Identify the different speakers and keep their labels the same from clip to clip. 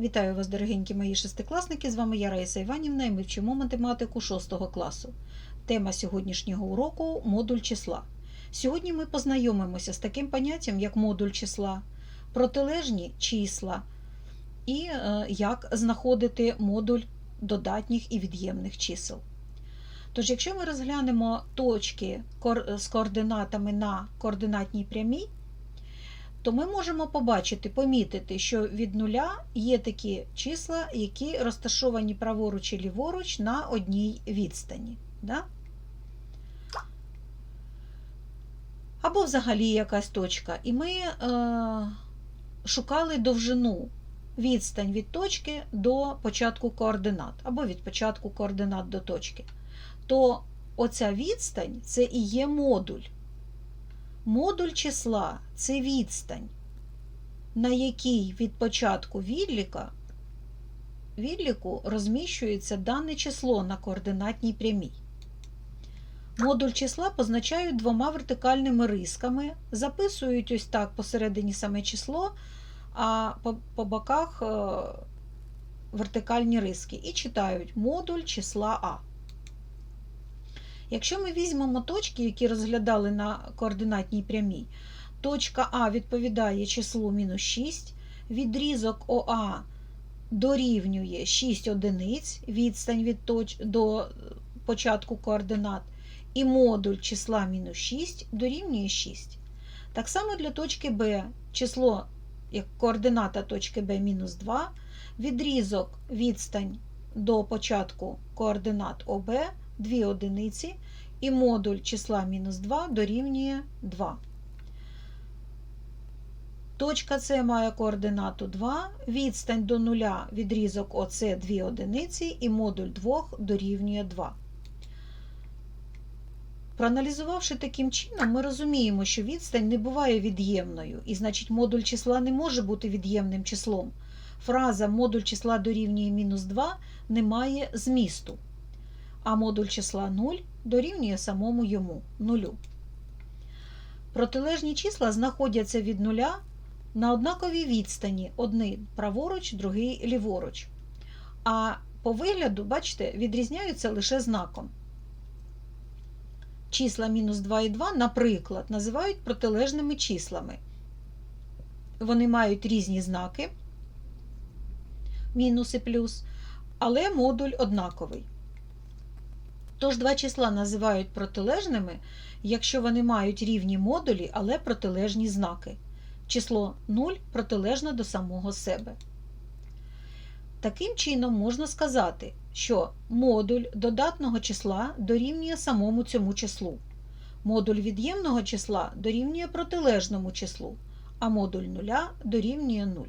Speaker 1: Вітаю вас, дорогенькі мої шестикласники! З вами я Раїса Іванівна і ми вчимо математику 6 класу. Тема сьогоднішнього уроку модуль числа. Сьогодні ми познайомимося з таким поняттям, як модуль числа, протилежні числа і е, як знаходити модуль додатніх і від'ємних чисел. Тож, якщо ми розглянемо точки з координатами на координатній прямій, то ми можемо побачити, помітити, що від нуля є такі числа, які розташовані праворуч і ліворуч на одній відстані. Да? Або взагалі якась точка. І ми е, шукали довжину відстань від точки до початку координат, або від початку координат до точки. То оця відстань це і є модуль. Модуль числа це відстань, на якій від початку відліка, відліку розміщується дане число на координатній прямій. Модуль числа позначають двома вертикальними рисками, записують ось так посередині саме число, а по, по боках е, вертикальні риски. І читають модуль числа А. Якщо ми візьмемо точки, які розглядали на координатній прямій, точка А відповідає числу мінус 6, відрізок ОА дорівнює 6 одиниць, відстань від точ... до початку координат, і модуль числа мінус 6 дорівнює 6. Так само для точки Б число, як координата точки Б мінус 2, відрізок відстань до початку координат ОБ 2 одиниці, і модуль числа мінус 2 дорівнює 2. Точка С має координату 2, відстань до нуля відрізок ОС 2 одиниці, і модуль 2 дорівнює 2. Проаналізувавши таким чином, ми розуміємо, що відстань не буває від'ємною, і значить модуль числа не може бути від'ємним числом. Фраза модуль числа дорівнює мінус 2 не має змісту а модуль числа 0 дорівнює самому йому нулю. Протилежні числа знаходяться від нуля на однаковій відстані, один праворуч, другий ліворуч. А по вигляду, бачите, відрізняються лише знаком. Числа мінус 2 і 2, наприклад, називають протилежними числами. Вони мають різні знаки, мінус і плюс, але модуль однаковий. Тож два числа називають протилежними, якщо вони мають рівні модулі, але протилежні знаки. Число 0 протилежно до самого себе. Таким чином можна сказати, що модуль додатного числа дорівнює самому цьому числу. Модуль від'ємного числа дорівнює протилежному числу, а модуль нуля дорівнює 0.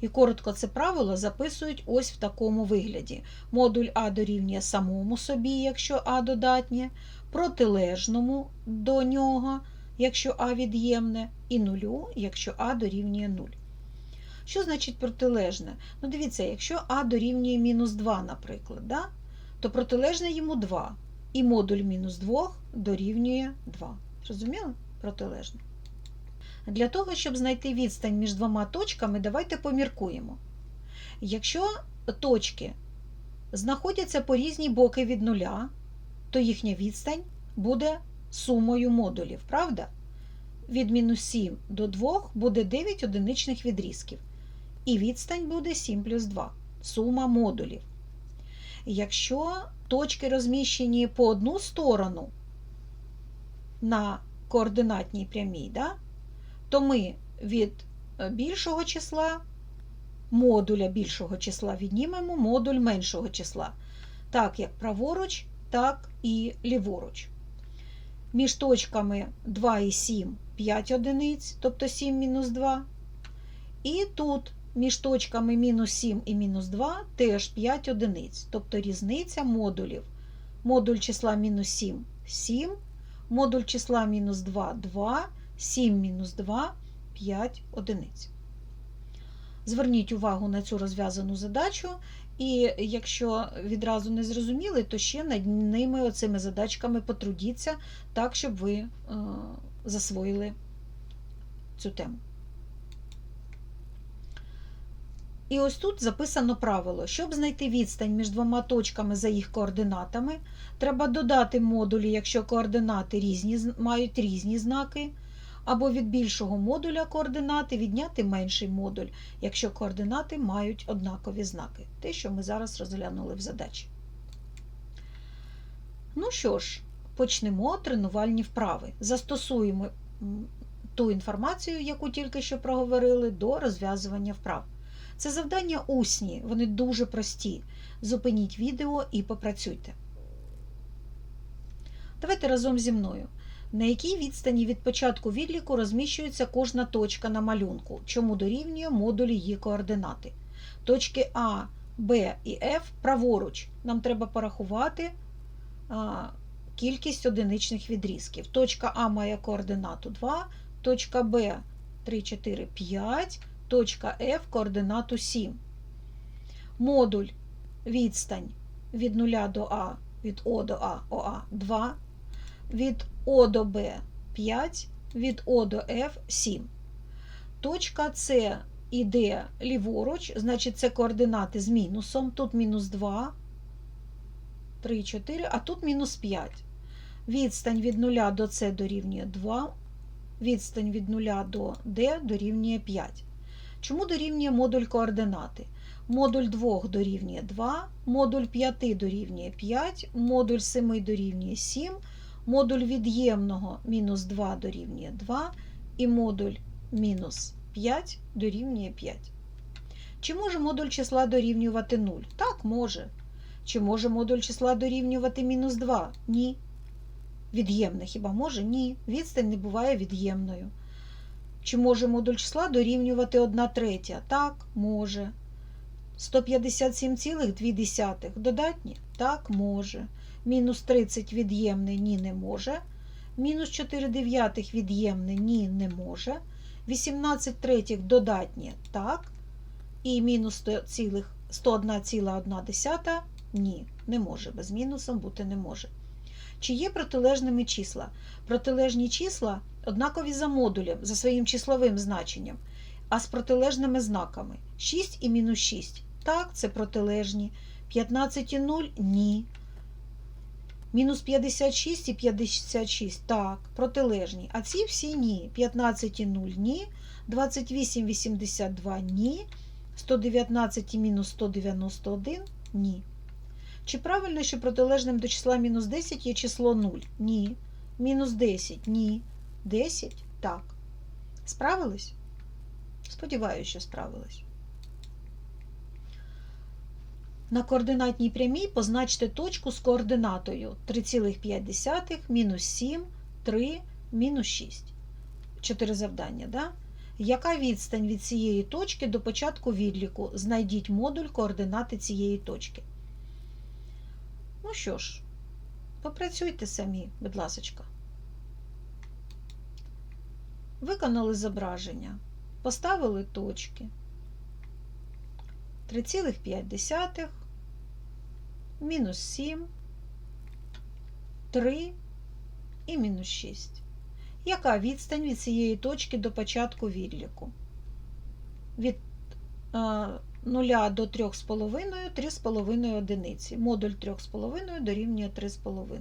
Speaker 1: І коротко це правило записують ось в такому вигляді. Модуль А дорівнює самому собі, якщо А додатнє, протилежному до нього, якщо А від'ємне, і нулю, якщо А дорівнює 0. Що значить протилежне? Ну, дивіться, якщо А дорівнює мінус 2, наприклад, да? то протилежне йому 2. І модуль мінус 2 дорівнює 2. Зрозуміли? Протилежне. Для того, щоб знайти відстань між двома точками, давайте поміркуємо. Якщо точки знаходяться по різні боки від нуля, то їхня відстань буде сумою модулів, правда? Від мінус 7 до 2 буде 9 одиничних відрізків. І відстань буде 7 плюс 2 сума модулів. Якщо точки розміщені по одну сторону на координатній прямій, да, то ми від більшого числа, модуля більшого числа віднімемо модуль меншого числа. Так як праворуч, так і ліворуч. Між точками 2 і 7 5 одиниць, тобто 7 мінус 2. І тут між точками мінус 7 і мінус 2 теж 5 одиниць, тобто різниця модулів. Модуль числа мінус 7 7, модуль числа мінус 2 2. 7 мінус 2 5 одиниць. Зверніть увагу на цю розв'язану задачу, і якщо відразу не зрозуміли, то ще над ними оцими задачками потрудіться так, щоб ви е, засвоїли цю тему. І ось тут записано правило. Щоб знайти відстань між двома точками за їх координатами, треба додати модулі, якщо координати різні, мають різні знаки, або від більшого модуля координати відняти менший модуль, якщо координати мають однакові знаки. Те, що ми зараз розглянули в задачі. Ну що ж, почнемо тренувальні вправи. Застосуємо ту інформацію, яку тільки що проговорили, до розв'язування вправ. Це завдання усні, вони дуже прості. Зупиніть відео і попрацюйте. Давайте разом зі мною. На якій відстані від початку відліку розміщується кожна точка на малюнку, чому дорівнює модулі її координати. Точки А, Б і Ф праворуч. Нам треба порахувати а, кількість одиничних відрізків. Точка А має координату 2, точка Б 3, 4, 5, точка F координату 7. Модуль відстань від 0 до А, від О до А, ОА 2, від О до Б 5, від О до F 7. Точка С іде ліворуч, значить це координати з мінусом. Тут мінус 2, 3, 4, а тут мінус 5. Відстань від 0 до С дорівнює 2, відстань від 0 до D дорівнює 5. Чому дорівнює модуль координати? Модуль 2 дорівнює 2, модуль 5 дорівнює 5, модуль 7 дорівнює 7, модуль від'ємного мінус 2 дорівнює 2 і модуль мінус 5 дорівнює 5. Чи може модуль числа дорівнювати 0? Так, може. Чи може модуль числа дорівнювати мінус 2? Ні. Від'ємне хіба може? Ні. Відстань не буває від'ємною. Чи може модуль числа дорівнювати 1 третя? Так, може. 157,2 додатні? Так, може. Мінус 30 від'ємне ні не може. Мінус 4 дев'ятих від'ємне ні не може. 18 третіх додатні так. І мінус 101,1 ні, не може. Без мінусом бути не може. Чи є протилежними числа? Протилежні числа однакові за модулем, за своїм числовим значенням, а з протилежними знаками 6 і мінус 6. Так, це протилежні. 15 і 0 ні. Мінус 56 і 56. Так, протилежні. А ці всі ні. 15 0 ні. 28 82 ні. 119 і мінус 191 ні. Чи правильно, що протилежним до числа мінус 10 є число 0? Ні. Мінус 10 ні. 10 так. Справились? Сподіваюся, що справились. На координатній прямій позначте точку з координатою 3,5, мінус 7, 3, мінус 6. Чотири завдання, да? Яка відстань від цієї точки до початку відліку? Знайдіть модуль координати цієї точки. Ну що ж, попрацюйте самі, будь ласочка. Виконали зображення, поставили точки. 3,5, мінус 7, 3 і мінус 6. Яка відстань від цієї точки до початку відліку? Від а, 0 до 3,5 3,5 одиниці. Модуль 3,5 дорівнює 3,5.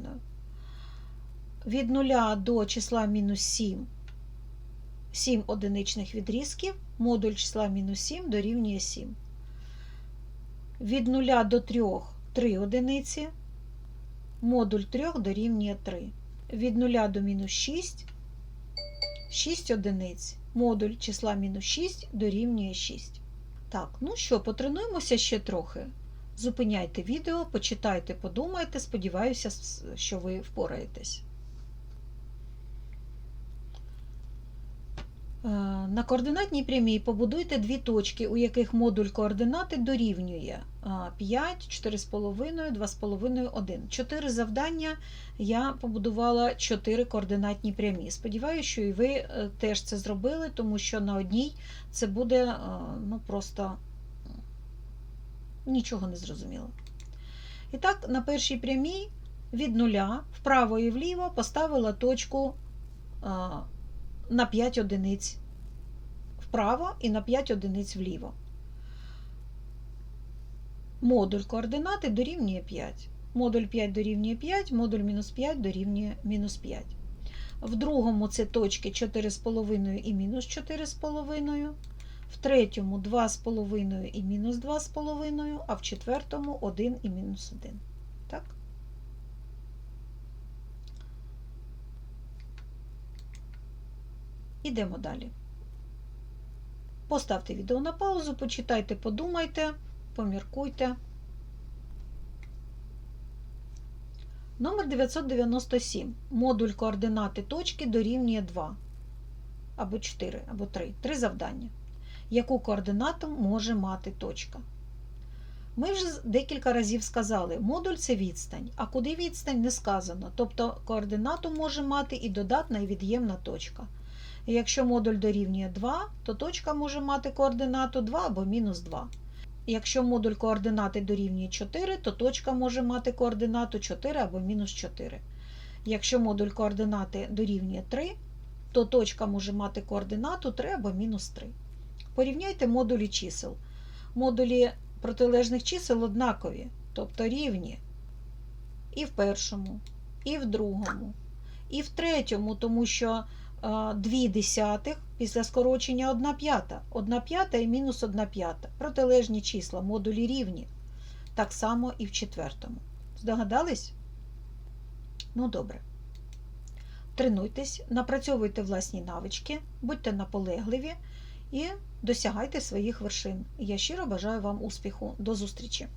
Speaker 1: Від 0 до числа мінус 7 7 одиничних відрізків, модуль числа мінус 7 дорівнює 7. Від 0 до 3 3 одиниці, модуль 3 дорівнює 3. Від 0 до мінус 6 6 одиниць, модуль числа мінус 6 дорівнює 6. Так, ну що, потренуємося ще трохи. Зупиняйте відео, почитайте, подумайте. Сподіваюся, що ви впораєтесь. На координатній прямій побудуйте дві точки, у яких модуль координати дорівнює 5, 4,5, 2,5, 1. Чотири завдання я побудувала 4 координатні прямі. Сподіваюся, що і ви теж це зробили, тому що на одній це буде ну, просто нічого не зрозуміло. І так, на першій прямій від нуля вправо і вліво поставила точку на 5 одиниць вправо і на 5 одиниць вліво. модуль координати дорівнює 5. Модуль 5 дорівнює 5, модуль мінус 5 дорівнює мінус 5. В другому це точки 4,5 і мінус 4,5. В третьому 2,5 і мінус 2,5, а в четвертому 1 і мінус 1. Так? Ідемо далі. Поставте відео на паузу, почитайте, подумайте, поміркуйте. Номер 997. Модуль координати точки дорівнює 2 або 4, або 3. Три завдання. Яку координату може мати точка? Ми вже декілька разів сказали, модуль це відстань, а куди відстань не сказано. Тобто координату може мати і додатна, і від'ємна точка. І якщо модуль дорівнює 2, то точка може мати координату 2 або мінус 2. Якщо модуль координати дорівнює 4, то точка може мати координату 4 або мінус 4. Якщо модуль координати дорівнює 3, то точка може мати координату 3 або мінус 3. Порівняйте модулі чисел. Модулі протилежних чисел однакові, тобто рівні. І в першому, і в другому, і в третьому, тому що 2 десятих після скорочення 1 п'ята. 1 п'ята і мінус 1 п'ята. Протилежні числа, модулі рівні. Так само і в четвертому. Здогадались? Ну, добре. Тренуйтесь, напрацьовуйте власні навички, будьте наполегливі і досягайте своїх вершин. Я щиро бажаю вам успіху. До зустрічі!